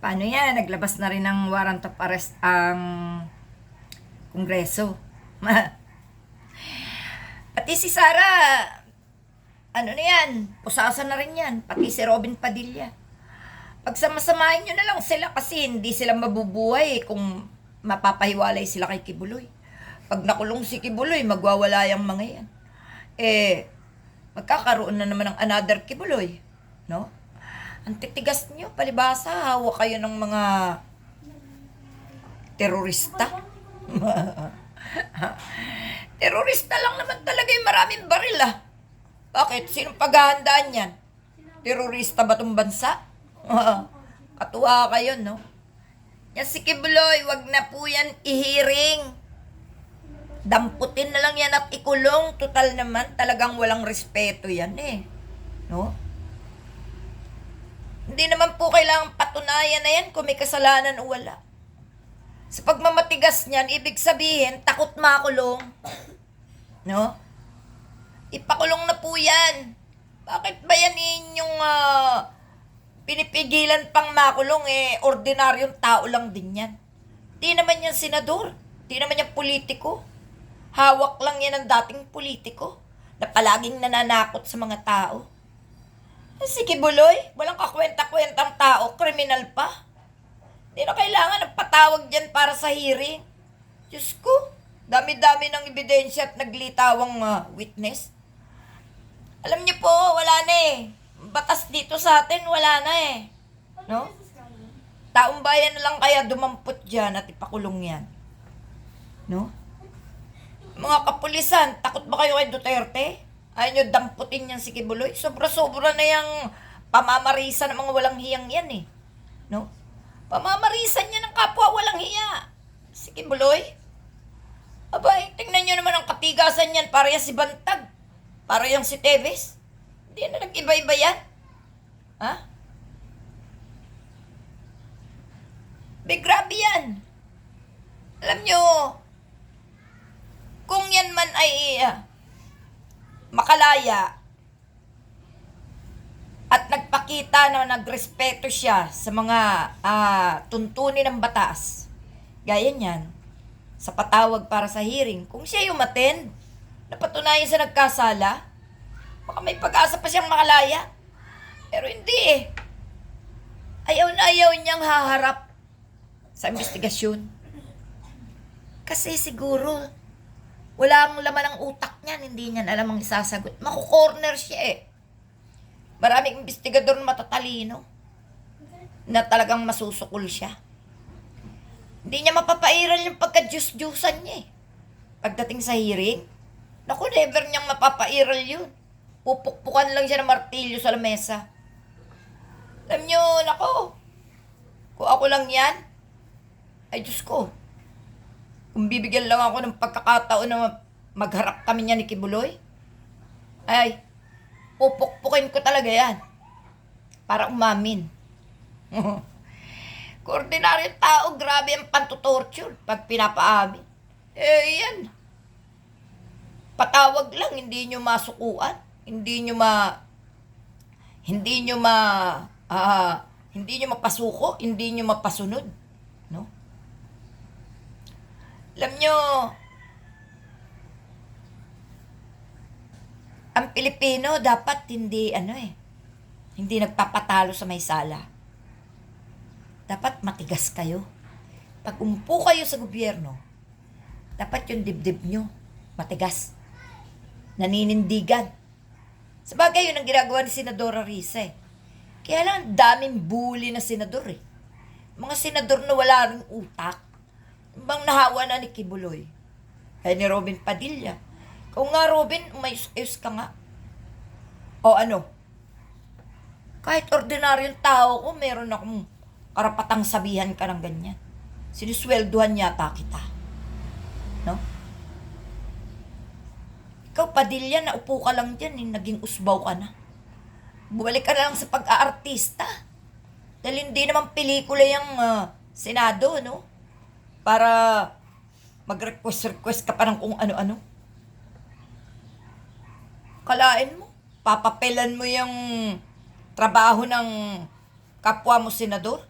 Paano yan? Naglabas na rin ng warrant of arrest ang Kongreso. Pati si Sara, ano na yan, pusasa na rin yan. Pati si Robin Padilla. Pagsamasamahin nyo na lang sila kasi hindi sila mabubuhay kung mapapahiwalay sila kay Kibuloy. Pag nakulong si Kibuloy, magwawala yung mga yan. Eh, magkakaroon na naman ng another Kibuloy. No? Ang titigas nyo, palibasa, hawak kayo ng mga terorista. terorista lang naman talaga yung maraming baril ah. Bakit? Sinong paghahandaan yan? Terorista ba tong bansa? Katuwa kayo, no? Yan si Kibuloy, wag na po yan ihiring. Damputin na lang yan at ikulong. Total naman, talagang walang respeto yan eh. No? Hindi naman po kailangang patunayan na yan kung may kasalanan o wala. Sa pagmamatigas niyan, ibig sabihin, takot makulong. No? Ipakulong na po yan. Bakit ba yan inyong ah, pinipigilan pang makulong eh, ordinaryong tao lang din yan. Di naman yan senador. Di naman yan politiko. Hawak lang yan ng dating politiko na palaging nananakot sa mga tao. Eh, Si Kibuloy, walang kakwenta-kwentang tao, kriminal pa. Hindi na kailangan ng patawag dyan para sa hearing. Diyos ko, dami-dami ng ebidensya at naglitawang ah, witness. Alam niyo po, wala na eh. Batas dito sa atin, wala na eh. No? Taong bayan na lang kaya dumampot dyan at ipakulong yan. No? Mga kapulisan, takot ba kayo kay Duterte? Ayaw nyo damputin yan si Kibuloy? Sobra-sobra na yung pamamarisan ng mga walang hiyang yan eh. No? Pamamarisan niya ng kapwa walang hiya. Si Kibuloy? Abay, tingnan nyo naman ang katigasan yan para yan si Bantag. Para yung si Teves. Hindi na nag-iba-iba yan. Ha? Be, grabe yan. Alam nyo, kung yan man ay ah, makalaya at nagpakita na nagrespeto siya sa mga ah, tuntunin ng batas, gaya niyan, sa patawag para sa hearing, kung siya yung attend, napatunayan sa nagkasala, baka may pag-asa pa siyang makalaya. Pero hindi eh. Ayaw na ayaw niyang haharap sa investigasyon. Kasi siguro, walang laman ng utak niyan, hindi niyan alam ang isasagot. Makukorner siya eh. Maraming investigador na matatalino na talagang masusukol siya. Hindi niya mapapairal yung pagka-juice-juicean niya eh. Pagdating sa hearing, naku, never niyang mapapairal yun. Pupukpukan lang siya ng martilyo sa lamesa. Alam niyo, nako, kung ako lang yan, ay Diyos ko, kung bibigyan lang ako ng pagkakataon na magharap kami niya ni Kibuloy, ay, pupukpukin ko talaga yan. Para umamin. Kung ordinaryong tao, grabe ang pantutorture pag pinapaamin. Eh, yan. Patawag lang, hindi nyo masukuan. Hindi nyo ma... Hindi nyo ma... ah, hindi nyo mapasuko, hindi nyo mapasunod. No? Alam nyo, ang Pilipino dapat hindi, ano eh, hindi nagpapatalo sa may sala. Dapat matigas kayo. Pag umupo kayo sa gobyerno, dapat yung dibdib nyo matigas. Naninindigan. Sabagay, yun ang ginagawa ni Senadora Risa eh. Kaya lang, daming bully na senador eh. Mga senador na wala rin utak. Bang nahawa na ni Kibuloy. Kaya ni Robin Padilla. Kung nga Robin, umayos-ayos ka nga. O ano? Kahit ordinaryong tao ko, meron akong karapatang sabihan ka ng ganyan. Sinusweldohan yata kita. No? Ikaw, Padilla, naupo ka lang dyan, eh, naging usbaw ka na. Bumalik ka na lang sa pag-aartista. Dahil hindi naman pelikula yung ah, Senado, no? Para mag-request-request ka pa ng kung ano-ano. Kalain mo, papapelan mo yung trabaho ng kapwa mo senador.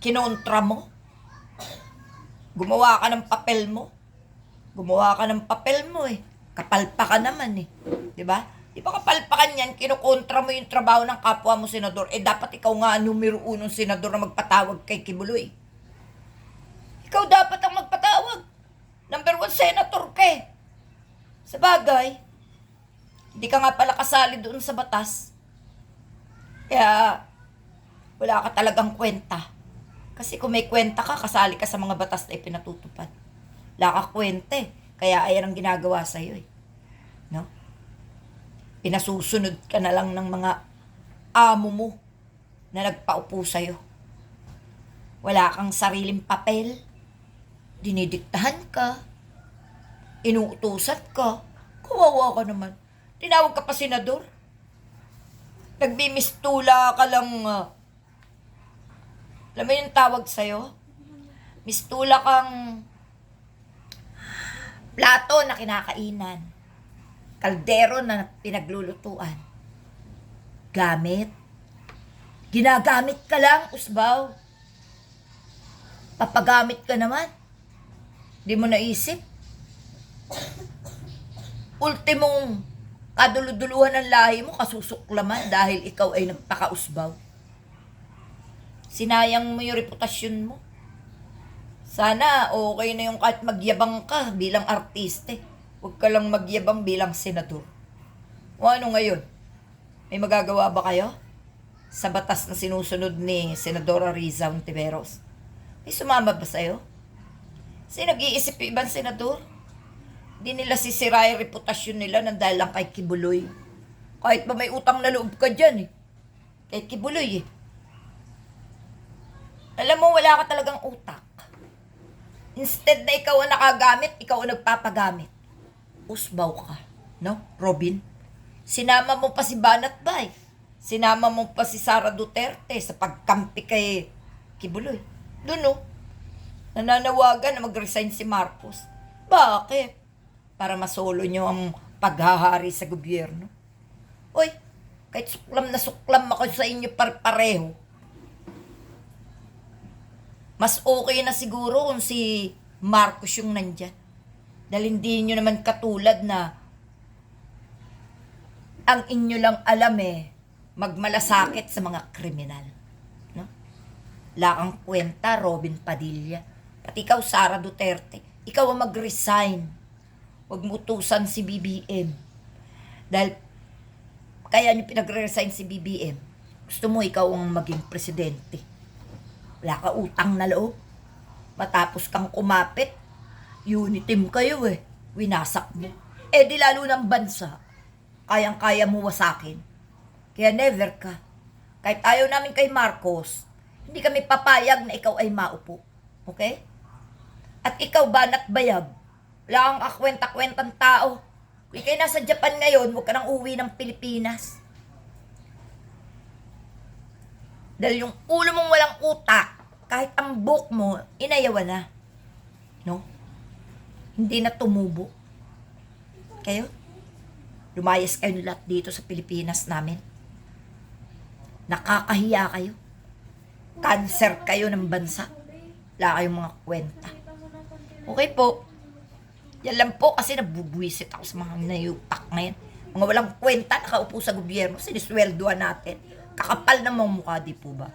kinontra mo. Gumawa ka ng papel mo. Gumawa ka ng papel mo eh. Kapalpa ka naman eh. Di ba? Di ba kapalpakan yan, kinukontra mo yung trabaho ng kapwa mo senador. Eh dapat ikaw nga numero unong senador na magpatawag kay Kibuloy. Ikaw dapat ang magpatawag. Number one senator ka eh. Sa bagay, hindi ka nga pala kasali doon sa batas. Kaya, wala ka talagang kwenta. Kasi kung may kwenta ka, kasali ka sa mga batas na ipinatutupad. Wala ka kwenta eh. Kaya ayan ang ginagawa sa'yo eh. No? Pinasusunod ka na lang ng mga amo mo na nagpaupo sa'yo. Wala kang sariling papel. Dinidiktahan ka. Inuutusan ka. Kawawa ka naman. Tinawag ka pa senador. Nagbimistula ka lang. ah. alam mo yung tawag sa'yo? Mistula kang plato na kinakainan. Kaldero na pinaglulutuan. Gamit. Ginagamit ka lang, usbaw. Papagamit ka naman. Di mo naisip. Ultimong kaduluduluhan ng lahi mo, kasusuklaman dahil ikaw ay nagpakausbaw. Sinayang mo yung reputasyon mo. Sana okay na yung kahit magyabang ka bilang artiste. Huwag ka lang magyabang bilang senador. O ano ngayon? May magagawa ba kayo? Sa batas na sinusunod ni Senadora Riza Ontiveros. May sumama ba sa'yo? Kasi nag-iisip yung ibang senador. Hindi nila sisira yung reputasyon nila nang dahil lang kay Kibuloy. Kahit ba may utang na loob ka dyan eh. Kay Kibuloy eh. Alam mo, wala ka talagang utak. Instead na ikaw ang nakagamit, ikaw ang nagpapagamit. Usbaw ka. No, Robin? Sinama mo pa si Banat Bay. Sinama mo pa si Sara Duterte sa pagkampi kay Kibuloy. Doon no, nananawagan na mag-resign si Marcos. Bakit? Para masolo nyo ang paghahari sa gobyerno. Uy, kahit suklam na suklam ako sa inyo par-pareho, mas okay na siguro kung si Marcos yung nandyan. Dahil hindi nyo naman katulad na ang inyo lang alam eh, magmalasakit sa mga kriminal. No? Wala kang kwenta, Robin Padilla. Pati ikaw, Sara Duterte. Ikaw ang mag-resign. Huwag mo tusan si BBM. Dahil kaya nyo pinag-resign si BBM. Gusto mo ikaw ang maging presidente. Wala ka utang na loob. Matapos kang kumapit, uniteam kayo eh. Winasak mo. Eh di lalo ng bansa, kayang-kaya mo wasakin. Kaya never ka. Kahit ayaw namin kay Marcos, hindi kami papayag na ikaw ay maupo. Okay? At ikaw, banat bayab, wala kang kakwenta-kwentang tao. Kung ikay nasa Japan ngayon, huwag ka nang uwi ng Pilipinas. Dahil yung ulo mong walang utak, kahit ang book mo, inayawan na. No? Hindi na tumubo. Kayo? Lumayas kayo lahat dito sa Pilipinas namin. Nakakahiya kayo. Cancer kayo ng bansa. Wala kayong mga kwenta. Okay po. Yan lang po kasi nabubwisit ako sa mga nayutak ngayon. Mga walang kwenta nakaupo sa gobyerno, sinisweldoan natin. Kakapal ng mga mukha, di po ba?